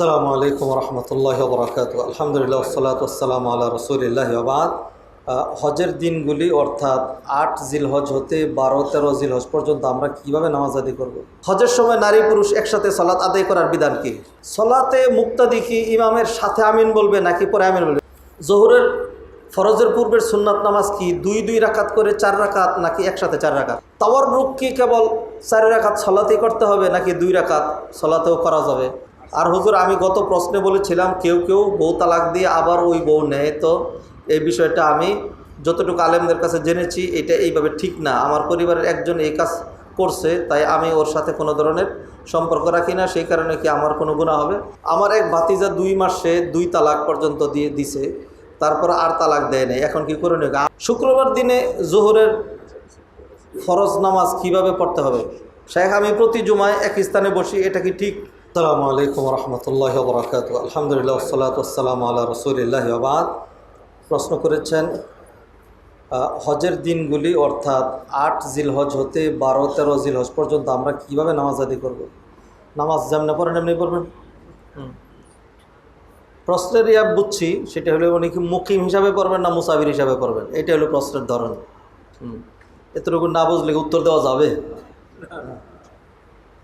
আসসালামু আলাইকুম রহমতুল্লাহ বরকাত আলহামদুলিল্লাহ সালাত আসসালাম আল্লাহ রসুলিল্লাহ আবাদ হজের দিনগুলি অর্থাৎ আট জিল হজ হতে বারো, তেরো জিল হজ পর্যন্ত আমরা কীভাবে নামাজ আদায় করব? হজের সময় নারী পুরুষ একসাথে সলাৎ আদায় করার বিধান কি? সলাতে মুক্তাদি কি ইমামের সাথে আমিন বলবে নাকি পরে আমিন বলবে? জহুরের ফরজের পূর্বের সুন্নাত নামাজ কি দুই দুই রাকাত করে চার রাকাত নাকি একসাথে চার রাকাত? তাওয়ার রূপ কি কেবল চার রাকাত সলাতেই করতে হবে নাকি দুই রাকাত সলাতেও করা যাবে? আর হুজুর, আমি গত প্রশ্নে বলেছিলাম, কেউ কেউ বউ তালাক দিয়ে আবার ওই বউ নেয়। তো এই বিষয়টা আমি যতটুকু আলেমদের কাছে জেনেছি, এটা এইভাবে ঠিক না। আমার পরিবারের একজন এই কাজ করছে, তাই আমি ওর সাথে কোনো ধরনের সম্পর্ক রাখি না, সেই কারণে কি আমার কোনো গুণা হবে? আমার এক ভাতিজা দুই মাসে দুই তালাক পর্যন্ত দিয়ে দিছে, তারপর আর তালাক দেয় নাই। এখন কি করণীয় শুক্রবার দিনে জোহরের ফরজ নামাজ কীভাবে পড়তে হবে? শেখ আমি প্রতি জুমায় এক স্থানে বসি, এটা কি ঠিক? আসসালামু আলাইকুম রহমতুল্লাহ বরকাত আলহামদুলিল্লাহ সালাতাম আল্লাহ রসুলিল্লাহ আবাদ প্রশ্ন করেছেন হজের দিনগুলি অর্থাৎ আট জিল হজ হতে বারো তেরো জিল হজ পর্যন্ত আমরা কীভাবে নামাজ আদি করব? নামাজ যেমনি পড়েন এমনি পড়বেন। হুম। প্রশ্নের ইয়া বুঝছি সেটা হলো উনি কি মুকিম হিসাবে পড়বেন না মুসাফির হিসাবে পড়বেন? এটা হলো প্রশ্নের ধরন। হুম। এতটুকু না বুঝলে উত্তর দেওয়া যাবে?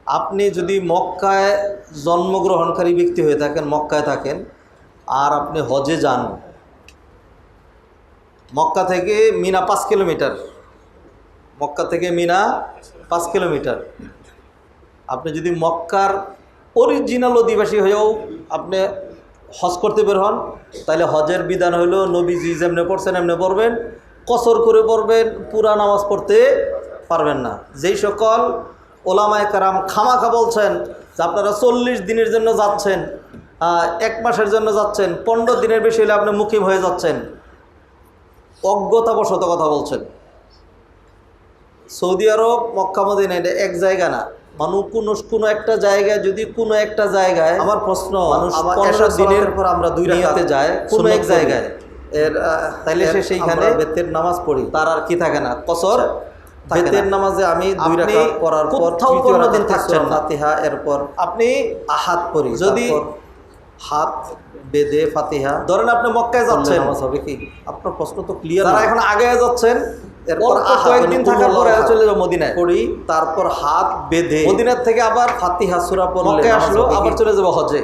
আপনি যদি মক্কায় জন্মগ্রহণকারী ব্যক্তি হয়ে থাকেন, মক্কায় থাকেন, আর আপনি হজে যান, মক্কা থেকে মিনা পাঁচ কিলোমিটার, মক্কা থেকে মিনা পাঁচ কিলোমিটার। আপনি যদি মক্কার অরিজিনাল অধিবাসী হয়েও আপনি হজ করতে বের হন, তাহলে হজের বিধান হইল নবীজি যেমনি পড়ছেন, এমনি পড়বেন, কসর করে পড়বেন, পুরা নামাজ পড়তে পারবেন না। যেই সকল ওলামায় কারাম খামাখা বলছেন যে আপনারা চল্লিশ দিনের জন্য যাচ্ছেন এক মাসের জন্য যাচ্ছেন পনেরো দিনের বেশি হলে আপনি মুখিম হয়ে যাচ্ছেন। অজ্ঞতাবশত কথা বলছেন। সৌদি আরব মক্কা মদিনা এটা এক জায়গা না। মানুষ কোনো কোনো একটা জায়গায় যদি কোনো একটা জায়গায় আমার প্রশ্ন এশার দিনের পর আমরা দুই রাকাতে যায় কোনো এক জায়গায়। এর তাইলে সে সেইখানে বেতের নামাজ পড়ি। তার আর কি থাকে না? কসর? বেতের নামাজে আমি দুই আপনি রাকাত পড়ার পর কোথাও তৃতীয় কোনো দিন রাকাতে থাকছেন ফাতিহা এরপর আপনি আহাত পড়ি যদি তারপর হাত বেদে ফাতিহা ধরেন আপনি মক্কায় যাচ্ছেন। নামাজ হবে কি? আপনার প্রশ্ন তো ক্লিয়ার যারা এখন আগে যাচ্ছেন এরপর কয়েকদিন থাকার পরে চলে যাব মদিনায়। পড়ি তারপর হাত বেঁধে মদিনার থেকে আবার ফাতিহা সূরা পড়লে আসলো? আবার চলে যাব হজে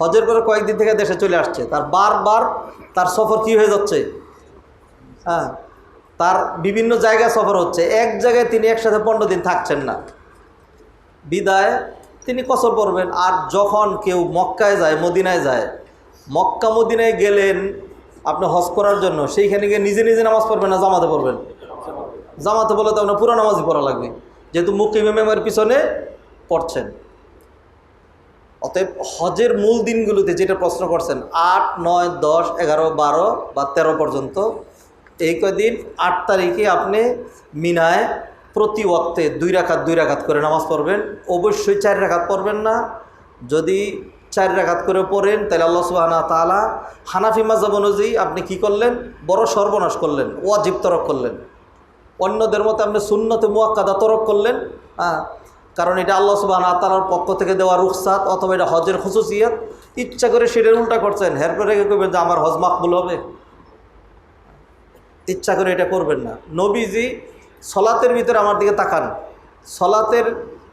হজের পরে কয়েকদিন থেকে দেশে চলে আসছে। তার বারবার তার সফর কি হয়ে যাচ্ছে? হ্যাঁ। তার বিভিন্ন জায়গায় সফর হচ্ছে। এক জায়গায় তিনি একসাথে পনেরো দিন থাকছেন না। বিদায় তিনি কসর পড়বেন। আর যখন কেউ মক্কায় যায়, মদিনায় যায়, মক্কা মদিনায় গেলেন আপনি হজ করার জন্য, সেইখানে গিয়ে নিজে নিজে নামাজ পড়বেন না জামাতে পড়বেন? জামাতে বলে তো আপনার পুরো নামাজই পড়া লাগবে। যেহেতু মুকিম ইমামের পিছনে পড়ছেন। অতএব হজের মূল দিনগুলোতে যেটা প্রশ্ন করছেন, আট, নয়, দশ, এগারো, বারো বা তেরো পর্যন্ত এই কদিন আট তারিখে আপনি মিনায় প্রতি ওয়াক্তে দুই রাখাত দুই রাখাত করে নামাজ পড়বেন। অবশ্যই চার রাখাত পড়বেন না। যদি চার রাখাত করে পড়েন, তাহলে আল্লাহ সুবাহানা তালা হানাফি মাজাব অনুযায়ী আপনি কি করলেন? বড় সর্বনাশ করলেন, ওয়াজিব তরক করলেন। অন্যদের মতো আপনি শূন্যতে মুয়াক্কাদা তরক করলেন হ্যাঁ। কারণ এটা আল্লাহ সুবাহ তালার পক্ষ থেকে দেওয়া রুখসাত অথবা এটা হজের খুশুসিয়াত ইচ্ছা করে সেটার উল্টা করছেন। হেরপরে করবেন যে আমার হজ মাকবুল হবে? ইচ্ছা করে এটা করবেন না। নবীজি সলাতের ভিতরে আমার দিকে তাকান। সলাতের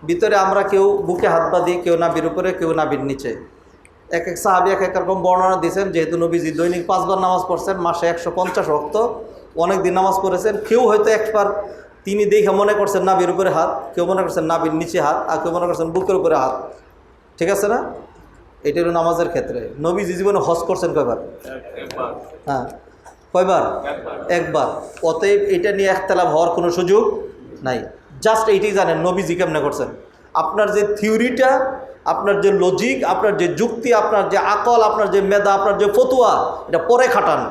ভিতরে আমরা কেউ বুকে হাত বাঁধি কেউ না নাবির উপরে কেউ না নাবির নিচে। এক এক সাহাবি এক এক রকম বর্ণনা দিয়েছেন যেহেতু নবীজি দৈনিক পাঁচবার নামাজ পড়ছেন মাসে একশো পঞ্চাশ অক্ত অনেক দিন নামাজ পড়েছেন কেউ হয়তো একবার তিনি দেখে মনে করছেন নাবির উপরে হাত কেউ মনে করছেন না নাবির নিচে হাত আর কেউ মনে করছেন বুকের উপরে হাত। ঠিক আছে না? এটা হলো নামাজের ক্ষেত্রে। নবীজি জীবনে হজ করছেন কয়বার? হ্যাঁ। কয়বার? একবার। অতএব এটা নিয়ে একতলাভ হওয়ার কোনো সুযোগ নাই। জাস্ট এইটাই জানেন নবীজি কেমনে করছেন? আপনার যে থিওরিটা আপনার যে লজিক আপনার যে যুক্তি আপনার যে আকল আপনার যে মেধা আপনার যে ফতুয়া এটা পরে খাটান।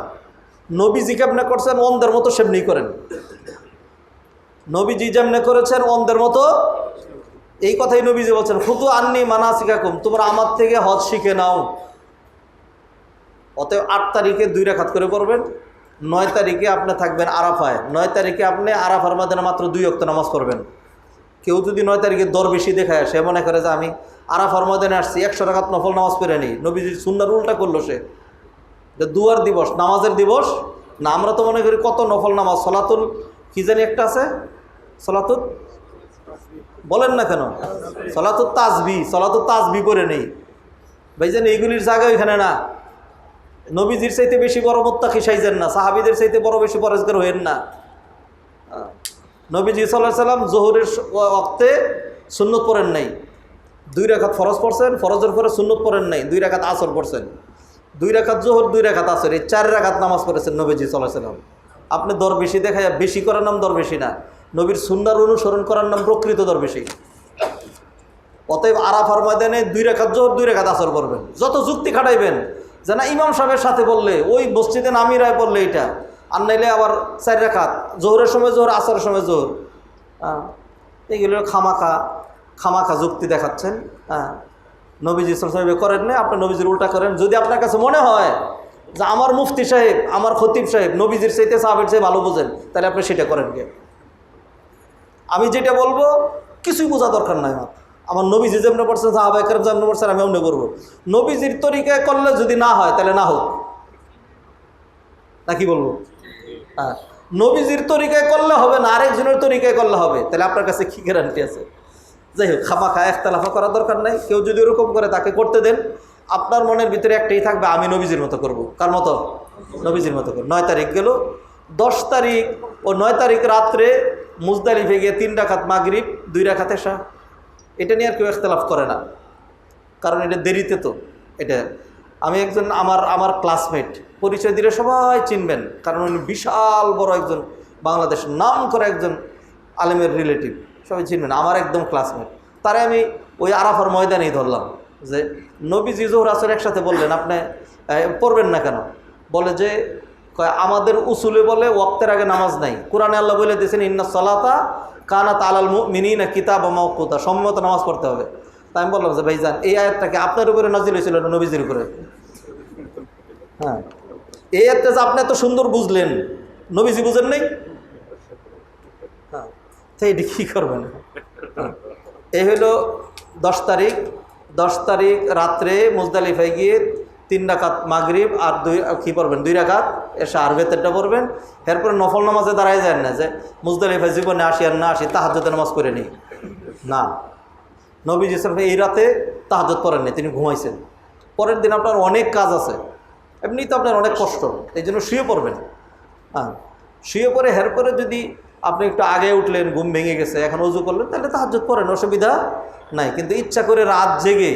নবীজি কেমনে করছেন? অন্ধের মতো সেমনি করেন। নবীজি যেমনে করেছেন অন্ধের মতো এই কথাই নবীজি বলছেন ফুতু আননি মানা শিখাকুম তোমরা আমার থেকে হজ শিখে নাও। অতএব আট তারিখে দুই রেখাত করে পড়বেন। নয় তারিখে আপনি থাকবেন আরাফায়। নয় তারিখে আপনি আরাফার মধ্যে মাত্র দুই অক্ত নামাজ পড়বেন। কেউ যদি নয় তারিখে দর বেশি দেখায়, সে মনে করে যে আমি আরাফার ময়দানে আসছি, একশো টাকাত নফল নামাজ পড়ে নিই। নবীজির সুন্দর উল্টা করল সে। দুয়ার দিবস, নামাজের দিবস। না, আমরা তো মনে করি কত নফল নামাজ, সলাতুল কি জানি একটা আছে? সলাতুল বলেন না কেন? সলাতুল তাজবি সলাতুল তাজবি করে নেই। ভাইজান এইগুলির জায়গা ওইখানে না। নবীজির চাইতে বেশি বড় মোত্তাকি সাইজেন না, সাহাবিদের চাইতে বড় বেশি পরেজগার হইেন না। নবীজি সাল্লাহ সাল্লাম জহুরের অক্তে সুন্নত পড়েন নাই। দুই রেখাত ফরজ পড়ছেন, ফরজের পরে সুন্নত পড়েন নাই, দুই রেখাত আসর পড়ছেন। দুই রেখাত জোহর, দুই রেখাত আসর, এই চার রেখাত নামাজ পড়েছেন নবীজি সাল্লাহ সাল্লাম। আপনি দর বেশি দেখায় বেশি করার নাম দর বেশি না। নবীর সুন্দর অনুসরণ করার নাম প্রকৃত দর বেশি অতএব আরাফার ময়দানে দুই রেখাত জোহর, দুই রেখাত আসর করবেন যত যুক্তি খাটাইবেন যে না ইমাম সাহেবের সাথে বললে, ওই মসজিদে নামি রায় বললে এটা আর নাইলে আবার চার রেখাত জোহরের সময় জোহর, আসরের সময় জোহর। হ্যাঁ এইগুলো খামাখা খামাখা যুক্তি দেখাচ্ছেন। হ্যাঁ নবীজি সাহেব করেন না আপনি নবীজির উল্টা করেন। যদি আপনার কাছে মনে হয় যে আমার মুফতি সাহেব, আমার খতিব সাহেব নবীজির চাইতে সাহাবের চেয়ে ভালো বোঝেন, তাহলে আপনি সেটা করেন কে আমি যেটা বলব, কিছুই বোঝা দরকার নাই আমার। আমার নবীজি যেমন পড়ছেন সাহাবা একরম যেমন পড়ছেন, আমি অমনি করব। নবীজির তরিকায় করলে যদি না হয়, তাহলে না হোক। না কি বলব? হ্যাঁ। নবীজির তরিকায় করলে হবে না, আরেকজনের তরিকায় করলে হবে। তাহলে আপনার কাছে কী গ্যারান্টি আছে? যাই হোক খায় একতলাফা করার দরকার নাই। কেউ যদি ওরকম করে তাকে করতে দেন, আপনার মনের ভিতরে একটাই থাকবে, আমি নবীজির মতো করব। কার মতো? নবীজির মতো করব। নয় তারিখ গেল। দশ তারিখ ও নয় তারিখ রাত্রে মুজদালিফে গিয়ে তিন রাখাত মাগরিব, দুই রাখাত এসা এটা নিয়ে আর কেউ একতলাফ করে না। কারণ এটা দেরিতে তো। এটা আমি একজন আমার আমার ক্লাসমেট পরিচয় দিলে সবাই চিনবেন। কারণ উনি বিশাল বড় একজন, বাংলাদেশ নাম করে একজন আলেমের রিলেটিভ সবাই চিনবেন, আমার একদম ক্লাসমেট তারে আমি ওই আরাফার ময়দানেই ধরলাম যে, নবীজি জোহর আসর একসাথে বললেন, আপনি পড়বেন না কেন? বলে যে আমাদের উসুলে বলে ওয়াক্তের আগে নামাজ নাই। কোরআনে আল্লাহ বলে দিয়েছেন, ইন্না সলাতা কানাত আলাল মিনি না কিতাব মাউকুতা সম্মত নামাজ পড়তে হবে। তাই আমি বললাম যে, ভাইজান, এই আয়াতটাকে আপনার উপরে নাজিল হয়েছিল নবীজির উপরে? হ্যাঁ। এই আয়াতটা যে আপনি এত সুন্দর বুঝলেন, নবীজি বুঝেন নাই? হ্যাঁ। তো এটি কী করবেন? হ্যাঁ। এই হলো দশ তারিখ। দশ তারিখ রাত্রে মুজদালিফায় গিয়ে তিন রাকাত মাগরিব আর দুই, কী পড়বেন? দুই রাকাত এসে আর বেতেরটা পড়বেন। এরপরে নফল নামাজে দাঁড়ায় যায় না যে মুজদালিফায় জীবনে আসি আর না আসি তাহাজ্যতে নামাজ করে নিই। না। নবীজ ইসলাম এই রাতে তাহাজত পড়েননি তিনি ঘুমাইছেন। পরের দিন আপনার অনেক কাজ আছে। এমনি তো আপনার অনেক কষ্ট, এই জন্য শুয়ে পড়বেন। হ্যাঁ শুয়ে পরে হের পরে যদি আপনি একটু আগে উঠলেন, ঘুম ভেঙে গেছে, এখন অজু করলেন, তাহলে তাহাজত পড়েন, অসুবিধা নাই। কিন্তু ইচ্ছা করে রাত জেগে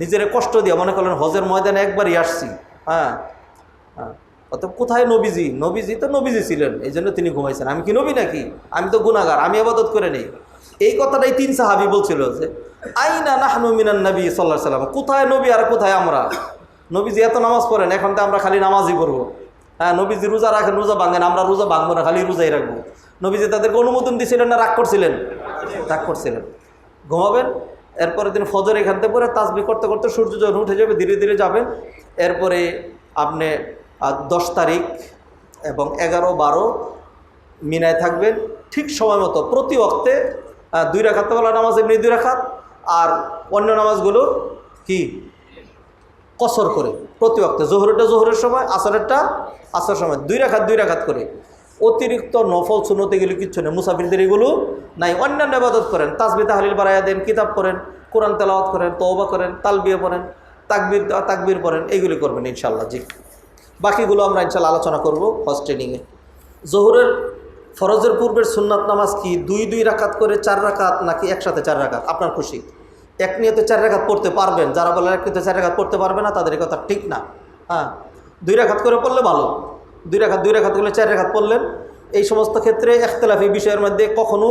নিজের কষ্ট দিয়ে, মনে করলেন হজের ময়দানে একবারই আসছি। হ্যাঁ হ্যাঁ। অত কোথায় নবীজি? নবীজি তো নবীজি ছিলেন এই জন্য তিনি ঘুমাইছেন। আমি কি নবী নাকি? আমি তো গুণাগার আমি আবাদত করে নেই। এই কথাটাই তিন সাহাবি বলছিল যে, আইনা নাহনু মিনান নবী সাল্লাহ সাল্লাম। কোথায় নবী আর কোথায় আমরা? নবীজি এত নামাজ পড়েন, এখন তো আমরা খালি নামাজই পড়ব। হ্যাঁ নবীজি রোজা রাখেন, রোজা ভাঙেন, আমরা রোজা ভাঙবো না, খালি রোজাই রাখব। নবীজি তাদেরকে অনুমোদন দিয়েছিলেন না, রাগ করছিলেন? রাগ করছিলেন। ঘুমাবেন? এরপরের দিন ফজর এখান থেকে পরে তাসবি করতে করতে সূর্য যখন উঠে যাবে, ধীরে ধীরে যাবেন। এরপরে আপনি দশ তারিখ এবং এগারো, বারো মিনায় থাকবেন। ঠিক সময় মতো, প্রতি অক্তে দুই রাখাত বেলা নামাজ, এমনি দুই রাখাত। আর অন্য নামাজগুলো কি? কসর করে, প্রতি অক্তে জোহরেরটা জোহরের সময়, আসরেরটা আসর সময়। দুই রাখাত দুই রাখাত করে। অতিরিক্ত নফল সুনতে গেলে কিচ্ছু নেই। মুসাফিরদের এগুলো নাই। অন্যান্য আবাদত করেন, তাসবি তাহলিল বাড়াইয়া দেন, কিতাব পড়েন, কোরআন তেলাওয়াত করেন, তওবা করেন তালবিয়ে পড়েন, তাকবির তাকবির পড়েন এইগুলি করবেন ইনশাল্লাহ জি। বাকিগুলো আমরা ইনশাল্লাহ আলোচনা করব ফার্স্ট ট্রেনিংয়ে জোহরের, ফরজের পূর্বের সুন্নাত নামাজ কি দুই দুই রাকাত করে চার রাকাত নাকি একসাথে চার রাকাত? আপনার খুশি? এক নিয়তে চার রাখাত পড়তে পারবেন। যারা বলে এক নিয়তে চার রাকাত পড়তে পারবে না, তাদের কথা ঠিক না। হ্যাঁ দুই রাখাত করে পড়লে ভালো। দুই রাখাত দুই রাখাত করলে চার রাখাত পড়লেন। এই সমস্ত ক্ষেত্রে একতলাফি বিষয়ের মধ্যে কখনো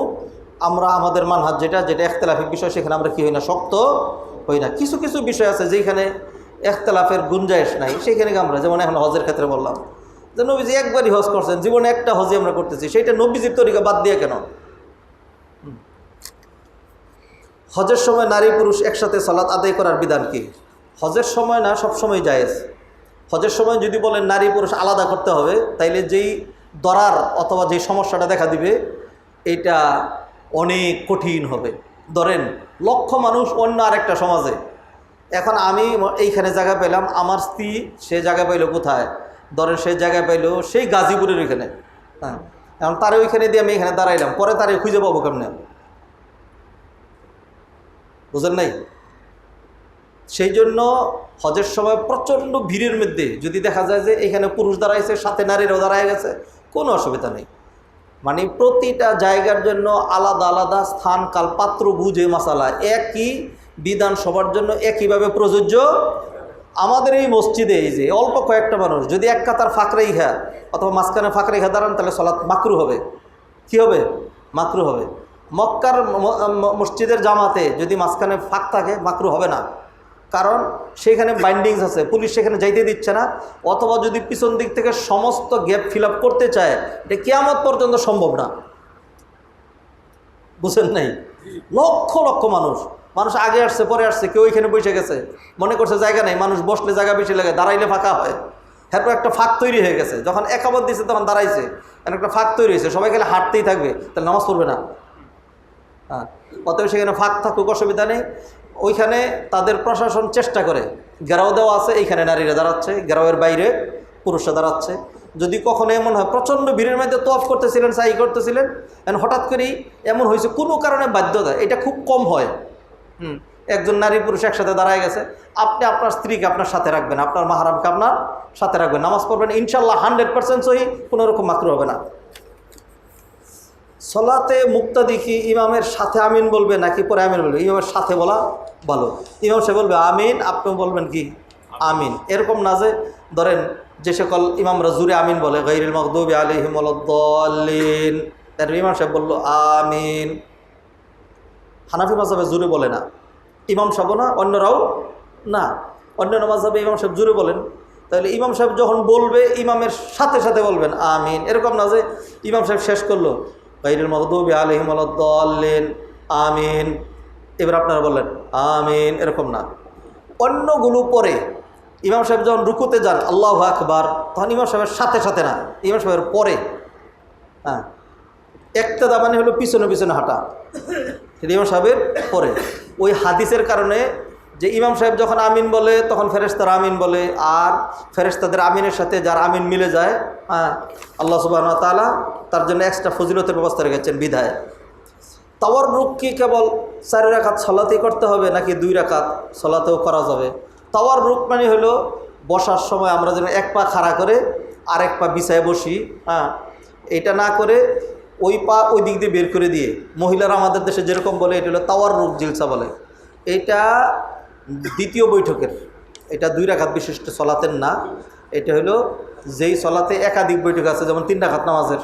আমরা আমাদের মানহাত যেটা যেটা একতলাফি বিষয়, সেখানে আমরা কী হই না, শক্ত হই না। কিছু কিছু বিষয় আছে যেখানে একতলাফের গুঞ্জাইশ নাই সেখানে আমরা? যেমন এখন হজের ক্ষেত্রে বললাম যে নবীজি একবারই হজ করছেন, জীবনে একটা হজই আমরা করতেছি, সেইটা নবীজির তরিকা বাদ দিয়ে কেন। হজের সময় নারী পুরুষ একসাথে সালাত আদায় করার বিধান কি? হজের সময় না সব সময় জায়েজ? হজের সময় যদি বলেন নারী পুরুষ আলাদা করতে হবে, তাইলে যেই দরার অথবা যেই সমস্যাটা দেখা দিবে এটা অনেক কঠিন হবে। ধরেন, লক্ষ মানুষ অন্য আরেকটা সমাজে। এখন আমি এইখানে জায়গা পেলাম আমার স্ত্রী সে জায়গা পাইলো কোথায়? ধরেন সে জায়গা পাইলো সেই গাজীপুরের ওইখানে। হ্যাঁ এখন তারে ওইখানে দিয়ে আমি এখানে দাঁড়াইলাম, পরে তারে খুঁজে পাবো কেমনে? বুঝেন নাই? সেই জন্য হজের সময় প্রচণ্ড ভিড়ের মধ্যে যদি দেখা যায় যে এখানে পুরুষ দাঁড়াইছে, সাথে নারীরাও দাঁড়ায় গেছে, কোনো অসুবিধা নেই। মানে প্রতিটা জায়গার জন্য আলাদা আলাদা স্থান কাল পাত্র বুঝে মশালা একই বিধান সবার জন্য একইভাবে প্রযোজ্য। আমাদের এই মসজিদে এই যে অল্প কয়েকটা মানুষ, যদি এক কাতার ফাঁক রেখা অথবা মাঝখানে ফাঁক রেখা দাঁড়ান, তাহলে সলাৎ মাকরু হবে। কি হবে? মাকরু হবে। মক্কার মসজিদের জামাতে যদি মাঝখানে ফাঁক থাকে, মাকরু হবে না। কারণ সেখানে বাইন্ডিংস আছে পুলিশ সেখানে যাইতে দিচ্ছে না অথবা যদি পিছন দিক থেকে সমস্ত গ্যাপ ফিল আপ করতে চায় এটা কেয়ামত পর্যন্ত সম্ভব না। বুঝেন নাই? লক্ষ লক্ষ মানুষ মানুষ আগে আসছে পরে আসছে কেউ এখানে বসে গেছে মনে করছে জায়গা নেই মানুষ বসলে জায়গা বেশি লাগে দাঁড়াইলে ফাঁকা হয়। এরপর একটা ফাঁক তৈরি হয়ে গেছে যখন একাবত দিয়েছে তখন দাঁড়াইছে এখন একটা ফাঁক তৈরি হয়েছে সবাই গেলে হাঁটতেই থাকবে তাহলে নামাজ পড়বে না। হ্যাঁ অতএব সেখানে ফাঁক থাকুক অসুবিধা নেই। ওইখানে তাদের প্রশাসন চেষ্টা করে, গেরাও দেওয়া আছে, এইখানে নারীরা দাঁড়াচ্ছে, গেরাওয়ের বাইরে পুরুষরা দাঁড়াচ্ছে। যদি কখনো এমন হয়, প্রচণ্ড ভিড়ের মধ্যে তোয়াফ করতেছিলেন সাই করতেছিলেন এখন হঠাৎ করেই এমন হয়েছে, কোনো কারণে বাধ্যতা এটা খুব কম হয়। হুম, একজন নারী পুরুষ একসাথে দাঁড়ায় গেছে, আপনি আপনার স্ত্রীকে আপনার সাথে রাখবেন, আপনার মাহারামকে আপনার সাথে রাখবেন, নামাজ পড়বেন ইনশাল্লাহ হান্ড্রেড পার্সেন্ট সহি, কোনো রকম মাকরু হবে না। সলাতে মুক্তা কি ইমামের সাথে আমিন বলবে, নাকি পরে আমিন বলবে? ইমামের সাথে বলা ভালো। ইমাম সে বলবে, আমিন। আপনি বলবেন কি? আমিন। এরকম না যে, ধরেন যে সকল ইমামরা জুরে আমিন বলে গৈরুল মকদুবি আলিহিমলিন তার ইমাম সাহেব বলল, আমিন। হানাফি মাসাবে জুরে বলে না। ইমাম সাহেব না, অন্যরাও না। অন্য মাসাবে ইমাম সাহেব জুরে বলেন। তাহলে ইমাম সাহেব যখন বলবে, ইমামের সাথে সাথে বলবেন, আমিন। এরকম না যে, ইমাম সাহেব শেষ করল গাইরুল মকদুবি আলহিমদ্দিন আমিন। এবার আপনারা বললেন, আমিন, এরকম না। অন্যগুলো পরে ইমাম সাহেব যখন রুকুতে যান, আল্লাহ আকবার, তখন ইমাম সাহেবের সাথে সাথে না, ইমাম সাহেবের পরে হ্যাঁ একটা দামানি হলো পিছনে পিছনে হাঁটা। সেটা ইমাম সাহেবের পরে। ওই হাদিসের কারণে যে ইমাম সাহেব যখন আমিন বলে, তখন ফেরেস্তারা আমিন বলে, আর ফেরেস্তাদের আমিনের সাথে যার আমিন মিলে যায় হ্যাঁ আল্লাহ সুবাহ তালা তার জন্য এক্সট্রা ফজিলতের ব্যবস্থা রেখেছেন বিধায়। তাওয়ার রূপ কি কেবল চারি রাখাত সলাতেই করতে হবে, নাকি দুই রাখাত সলাতেও করা যাবে? তাওয়ার রূপ মানে হলো বসার সময় আমরা যেন এক পা খাড়া করে আর এক পা বিছায় বসি হ্যাঁ? এটা না করে ওই পা ওই দিক দিয়ে বের করে দিয়ে, মহিলারা আমাদের দেশে যেরকম বলে, এটা হলো তাওয়ার রূপ জিলসা বলে। এটা দ্বিতীয় বৈঠকের, এটা দুই রাখাত বিশিষ্ট সলাতের না, এটা হলো যেই সলাতে একাধিক বৈঠক আছে, যেমন তিন রাখাত নামাজের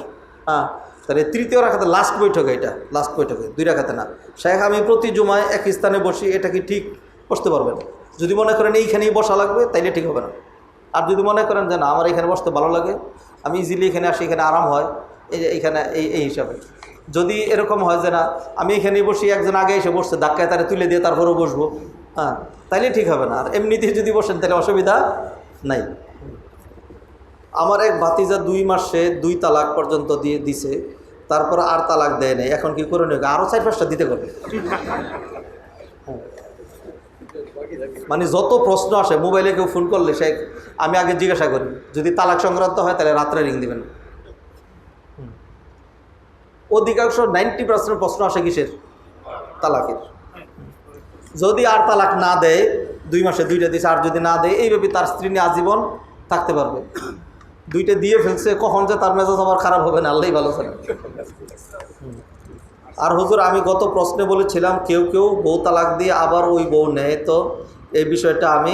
হ্যাঁ? তাহলে তৃতীয় রাখাতে লাস্ট বৈঠকে এটা লাস্ট বৈঠকে দুই রাখাতে না। শেখ, আমি প্রতি জুমায় এক স্থানে বসি, এটা কি ঠিক? বসতে পারবেন যদি মনে করেন এইখানেই বসা লাগবে, তাইলে ঠিক হবে না। আর যদি মনে করেন যে না, আমার এখানে বসতে ভালো লাগে, আমি ইজিলি এখানে আসি, এখানে আরাম হয়, এই যে এইখানে এই এই হিসাবে। যদি এরকম হয় যে না, আমি এখানে বসি, একজন আগে এসে বসছে, ধাক্কায় তারা তুলে দিয়ে তারপরেও বসবো হ্যাঁ তাইলে ঠিক হবে না। আর এমনিতে যদি বসেন তাহলে অসুবিধা নাই। আমার এক ভাতিজা দুই মাসে দুই তালাক পর্যন্ত দিয়ে দিছে, তারপর আর তালাক দেয় নাই। এখন কি করে নিয়ে আরও চার পাঁচটা দিতে করবে। মানে যত প্রশ্ন আসে, মোবাইলে কেউ ফোন করলে সে আমি আগে জিজ্ঞাসা করি, যদি তালাক সংক্রান্ত হয়, তাহলে রাত্রে রিং দিবেন। অধিকাংশ নাইনটি পার্সেন্ট প্রশ্ন আসে কিসের? তালাকের। যদি আর তালাক না দেয়, দুই মাসে দুইটা দিয়েছে আর যদি না দেয়, এইভাবে তার স্ত্রী নিয়ে আজীবন থাকতে পারবে। দুইটা দিয়ে ফেলছে, কখন যে তার মেজাজ আবার খারাপ হবে না আল্লাহ ভালো হুম। আর হুজুর, আমি গত প্রশ্নে বলেছিলাম, কেউ কেউ বউ তালাক দিয়ে আবার ওই বউ নেয়। তো এই বিষয়টা আমি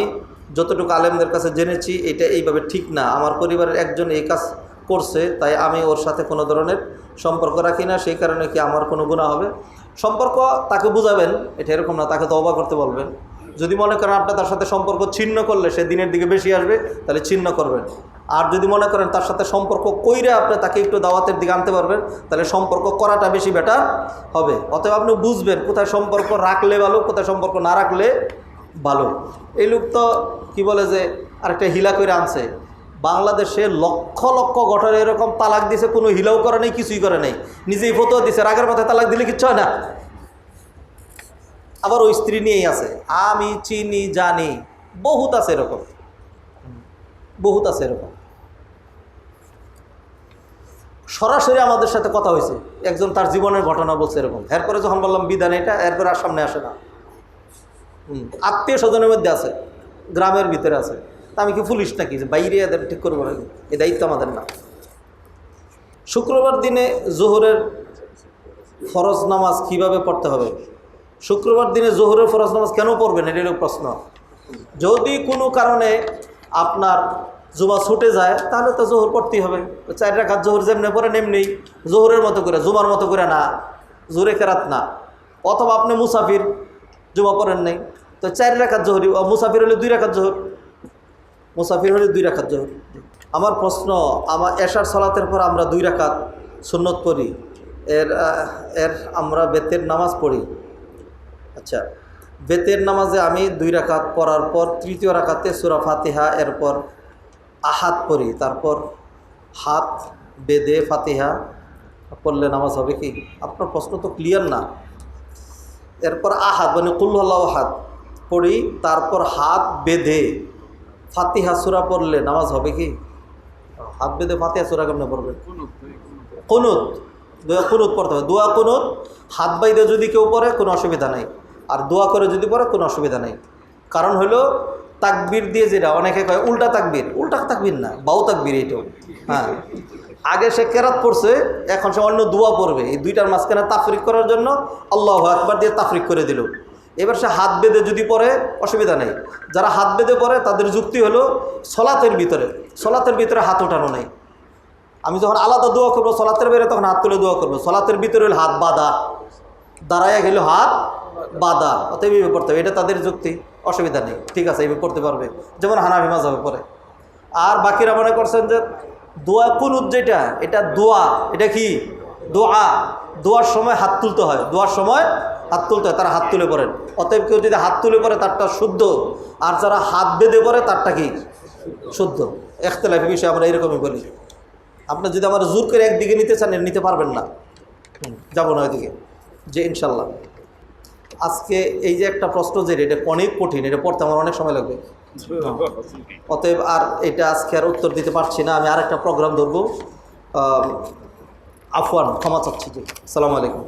যতটুকু আলেমদের কাছে জেনেছি, এটা এইভাবে ঠিক না। আমার পরিবারের একজন এই কাজ করছে, তাই আমি ওর সাথে কোনো ধরনের সম্পর্ক রাখি না, সেই কারণে কি আমার কোনো গুণা হবে? সম্পর্ক তাকে বুঝাবেন, এটা এরকম না, তাকে তবা করতে বলবেন। যদি মনে করেন আপনি তার সাথে সম্পর্ক ছিন্ন করলে সে দিনের দিকে বেশি আসবে, তাহলে ছিন্ন করবেন। আর যদি মনে করেন তার সাথে সম্পর্ক কইরে আপনি তাকে একটু দাওয়াতের দিকে আনতে পারবেন, তাহলে সম্পর্ক করাটা বেশি বেটার হবে। অতএব আপনি বুঝবেন কোথায় সম্পর্ক রাখলে ভালো, কোথায় সম্পর্ক না রাখলে ভালো। এই লোক তো কী বলে যে আরেকটা হিলা করে আনছে। বাংলাদেশে লক্ষ লক্ষ ঘটনা এরকম তালাক দিছে, কোনো হিলাও করে নেই, কিছুই করে নেই। নিজেই ফটো দিছে, রাগের মাথায় তালাক দিলে কিচ্ছু হয় না। আবার ওই স্ত্রী নিয়েই আছে। আমি চিনি, জানি, বহুত আছে এরকম। বহুত আছে এরকম। সরাসরি আমাদের সাথে কথা হয়েছে। একজন তার জীবনের ঘটনা বলছে এরকম। এরপরে যখন বললাম বিধান এটা, এরপরে আর সামনে আসে না। আত্মীয় স্বজনের মধ্যে আছে, গ্রামের ভিতরে আছে। তা আমি কি পুলিশ নাকি? যে বাইরে এদের ঠিক করব নাকি? এই দায়িত্ব আমাদের না। শুক্রবার দিনে জোহরের ফরজ নামাজ কীভাবে পড়তে হবে? শুক্রবার দিনে জোহরের ফরজ নামাজ কেন পড়বেন? এটারও প্রশ্ন। যদি কোনো কারণে আপনার জুমা ছুটে যায়, তাহলে তো জোহর পড়তেই হবে। চার রাখাত জোহর যেমনি পরে নেমনি জোহরের মতো করে, জুমার মতো করে না, জোরে কেরাত না। অথবা আপনি মুসাফির, জুমা পড়েন নাই, তো চার রাখাত জোহরি মুসাফির হলে দুই রাখাত জোহর। মুসাফির হলে দুই রাখাত জোহর। আমার প্রশ্ন, আমার এশার সলাতের পর আমরা দুই রাখাত সুন্নত করি এর এর আমরা বেতের নামাজ পড়ি। আচ্ছা বেতের নামাজে আমি দুই রাকাত পড়ার পর তৃতীয় রাকাতে সুরা ফাতিহা, এরপর আহাত পড়ি তারপর হাত বেদে ফাতিহা পড়লে নামাজ হবে কি? আপনার প্রশ্ন তো ক্লিয়ার না। এরপর আহাত মানে কুল্লাহ হাত পড়ি, তারপর হাত বেঁধে ফাতিহা সুরা পড়লে নামাজ হবে কি? হাত বেঁধে ফাতিহা সুরা কেমনে পড়বে কুনুত, দোয়া কুনুত পড়তে হবে। দোয়া কুনুত, হাত বাইদে যদি কেউ পড়ে, কোনো অসুবিধা নাই। আর দোয়া করে যদি পড়ে, কোনো অসুবিধা নেই। কারণ হলো তাকবির দিয়ে যেটা অনেকে কয়, উল্টা তাকবির। উল্টা তাকবির না, বাউ তাকবির এইটাও হ্যাঁ। আগে সে কেরাত পড়ছে, এখন সে অন্য দোয়া পড়বে। এই দুইটার মাঝখানে তাফরিক করার জন্য আল্লাহ একবার দিয়ে তাফরিক করে দিল। এবার সে হাত বেঁধে যদি পড়ে, অসুবিধা নেই। যারা হাত বেঁধে পড়ে, তাদের যুক্তি হলো সলাতের ভিতরে। সলাতের ভিতরে হাত ওঠানো নেই। আমি যখন আলাদা দোয়া করব, সলাতের বেড়ে তখন হাত তুলে দোয়া করব। সলাতের ভিতরে হলো হাত বাঁধা। দাঁড়াইয়া গেল হাত বাঁধা। অতএব পড়তে হবে এটা তাদের যুক্তি। অসুবিধা নেই, ঠিক আছে, এইভাবে করতে পারবে। যেমন হানাফি মাঝাবে পরে আর বাকিরা মনে করছেন যে দোয়া কুনুত যেটা, এটা দোয়া, এটা কি? দোয়া। দোয়ার সময় হাত তুলতে হয়, দোয়ার সময় হাত তুলতে হয়, তারা হাত তুলে পড়েন। অতএব কেউ যদি হাত তুলে পড়ে, তারটা শুদ্ধ। আর যারা হাত বেঁধে পড়ে, তারটা কি? শুদ্ধ। এখতলাফি বিষয় আমরা এরকমই বলি। আপনি যদি আমার জোর করে একদিকে নিতে চান, নিতে পারবেন না। যাব না ওইদিকে। যে ইনশাল্লাহ। আজকে এই যে একটা প্রশ্ন যে এটা অনেক কঠিন, এটা পড়তে আমার অনেক সময় লাগবে। অতএব আর এটা আজকে আর উত্তর দিতে পারছি না, আমি আর একটা প্রোগ্রাম ধরবো আফওয়ান, ক্ষমা চাচ্ছি। জি, সালামু আলাইকুম।